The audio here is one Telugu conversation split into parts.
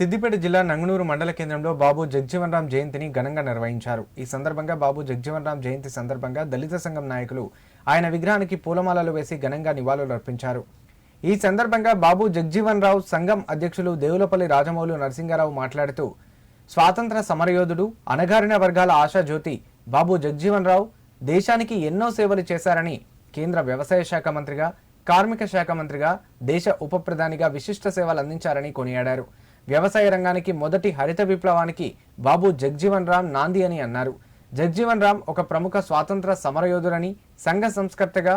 సిద్దిపేట జిల్లా నంగనూరు మండల కేంద్రంలో బాబు జగ్జీవన్ రామ్ జయంతిని ఘనంగా నిర్వహించారు. ఈ సందర్భంగా బాబు జగ్జీవన్ రామ్ జయంతి సందర్భంగా దళిత సంఘం నాయకులు ఆయన విగ్రహానికి పూలమాలలు వేసి ఘనంగా నివాళులు అర్పించారు. ఈ సందర్భంగా బాబు జగ్జీవన్ రావు సంఘం అధ్యక్షులు దేవులపల్లి రాజమౌళి నరసింగారావు మాట్లాడుతూ స్వాతంత్ర సమరయోధుడు అణగారిన వర్గాల ఆశాజ్యోతి బాబు జగ్జీవన్ రావు దేశానికి ఎన్నో సేవలు చేశారని కేంద్ర వ్యవసాయ శాఖ మంత్రిగా కార్మిక శాఖ మంత్రిగా దేశ ఉప ప్రధానిగా విశిష్ట సేవలు అందించారని కొనియాడారు. వ్యవసాయ రంగానికి మొదటి హరిత విప్లవానికి బాబు జగ్జీవన్ రామ్ నాంది అని అన్నారు. జగ్జీవన్ రామ్ ఒక ప్రముఖ స్వాతంత్ర సమరయోధుడని సంఘ సంస్కర్తగా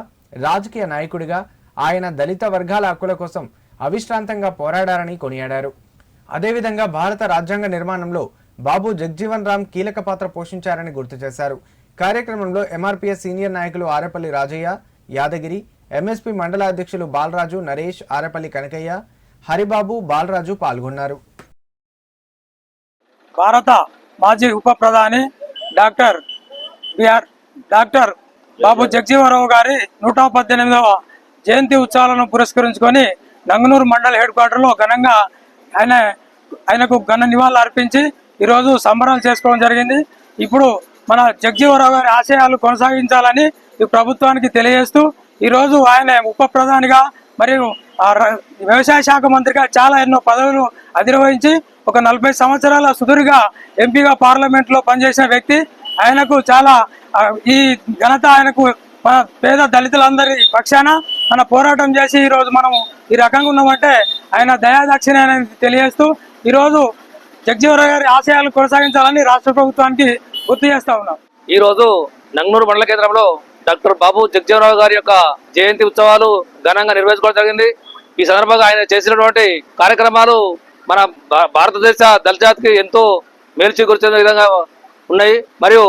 రాజకీయ నాయకుడిగా ఆయన దళిత వర్గాల హక్కుల కోసం అవిశ్రాంతంగా పోరాడారని కొనియాడారు. అదేవిధంగా భారత రాజ్యాంగ నిర్మాణంలో బాబు జగ్జీవన్ రామ్ కీలక పాత్ర పోషించారని గుర్తు చేశారు. కార్యక్రమంలో ఎంఆర్పీఎస్ సీనియర్ నాయకులు ఆరేపల్లి రాజయ్య యాదగిరి ఎంఎస్పీ మండల అధ్యక్షులు బాలరాజు నరేష్ ఆరేపల్లి కనకయ్య హరిబాబు బాలరాజు పాల్గొన్నారు. భారత మాజీ ఉప ప్రధాని doctor BR doctor Babu Jagjivanrao గారి నూట పద్దెనిమిదవ జయంతి ఉత్సవాలను పురస్కరించుకొని నంగనూరు మండల హెడ్ క్వార్టర్లో ఘనంగా ఆయన ఆయనకు ఘన నివాళులు అర్పించి ఈరోజు సంబరాలు చేసుకోవడం జరిగింది. ఇప్పుడు మన జగజీవరావు గారి ఆశయాలు కొనసాగించాలని ఈ ప్రభుత్వానికి తెలియజేస్తూ ఈరోజు ఆయన ఉప ప్రధానిగా మరియు ఆ ర- వ్యవసాయ శాఖ మంత్రిగా చాలా ఎన్నో పదవులు అధిరోహించి ఒక నలభై సంవత్సరాల సుదీర్ఘ ఎంపీగా పార్లమెంట్లో పనిచేసిన వ్యక్తి. ఆయనకు చాలా ఈ ఘనత ఆయనకు మన పేద దళితులందరి పక్షాన మన పోరాటం చేసి ఈరోజు మనం ఈ రకంగా ఉన్నామంటే ఆయన దయాదక్షిణ తెలియజేస్తూ ఈరోజు జగ్జీవరావు గారి ఆశయాలు కొనసాగించాలని రాష్ట్ర ప్రభుత్వానికి గుర్తు చేస్తా ఉన్నాం. ఈ రోజు నంగనూరు మండల కేంద్రంలో డాక్టర్ బాబు జగ్జీవరావు గారి యొక్క జయంతి ఉత్సవాలు ఘనంగా నిర్వహించుకోవడం జరిగింది. ఈ సందర్భంగా ఆయన చేసినటువంటి కార్యక్రమాలు మన భారతదేశ దళజాతికి ఎంతో మేలు చేకూర్చే విధంగా ఉన్నాయి. మరియు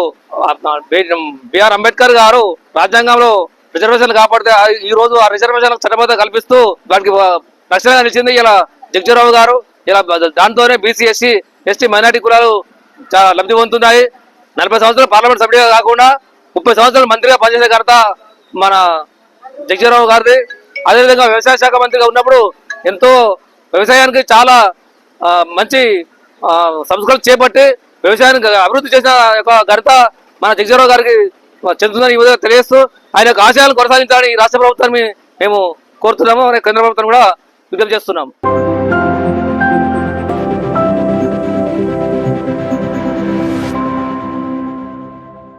బిఆర్ అంబేద్కర్ గారు రాజ్యాంగంలో రిజర్వేషన్లు కాపాడితే ఈ రోజు ఆ రిజర్వేషన్ చట్టబద్ధ కల్పిస్తూ వాటికి ఆ, రక్షణగా నిలిచింది ఇలా జగజీవరావు గారు. ఇలా దాంతోనే బీసీ ఎస్సీ ఎస్టీ మైనార్టీ కులాలు చాలా లబ్ధి పొందుతున్నాయి. నలభై సంవత్సరాలు పార్లమెంట్ సభ్యుడిగా కాకుండా ముప్పై సంవత్సరాలు మంత్రిగా పనిచేసే ఘనత మన జగజీవరావు గారిది. అదేవిధంగా వ్యవసాయ శాఖ మంత్రిగా ఉన్నప్పుడు ఎంతో వ్యవసాయానికి చాలా మంచి సంస్కరణ చేపట్టి వ్యవసాయానికి అభివృద్ధి చేసిన యొక్క ఘనత మన జగజీవరావు గారికి చెందుతుందని ఈ విధంగా తెలియజేస్తూ ఆయన యొక్క ఆశయాలను కొనసాగించాలని ఈ రాష్ట్ర ప్రభుత్వాన్ని మేము కోరుతున్నాము. కేంద్ర ప్రభుత్వాన్ని కూడా విజ్ఞప్తి చేస్తున్నాం